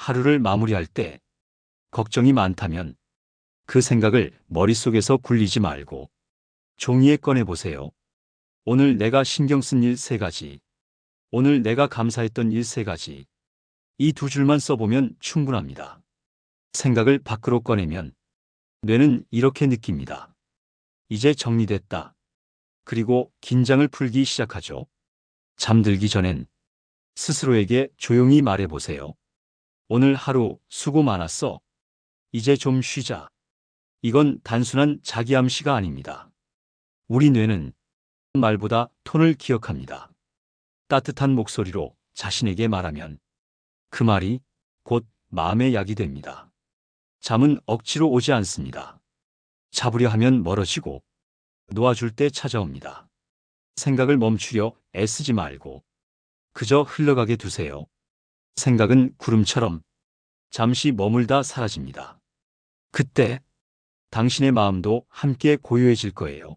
하루를 마무리할 때 걱정이 많다면 그 생각을 머릿속에서 굴리지 말고 종이에 꺼내보세요. 오늘 내가 신경 쓴 일 세 가지. 오늘 내가 감사했던 일 세 가지. 이 두 줄만 써보면 충분합니다. 생각을 밖으로 꺼내면 뇌는 이렇게 느낍니다. 이제 정리됐다. 그리고 긴장을 풀기 시작하죠. 잠들기 전엔 스스로에게 조용히 말해보세요. 오늘 하루 수고 많았어. 이제 좀 쉬자. 이건 단순한 자기 암시가 아닙니다. 우리 뇌는 말보다 톤을 기억합니다. 따뜻한 목소리로 자신에게 말하면 그 말이 곧 마음의 약이 됩니다. 잠은 억지로 오지 않습니다. 잡으려 하면 멀어지고 놓아줄 때 찾아옵니다. 생각을 멈추려 애쓰지 말고 그저 흘러가게 두세요. 생각은 구름처럼 잠시 머물다 사라집니다. 그때 당신의 마음도 함께 고요해질 거예요.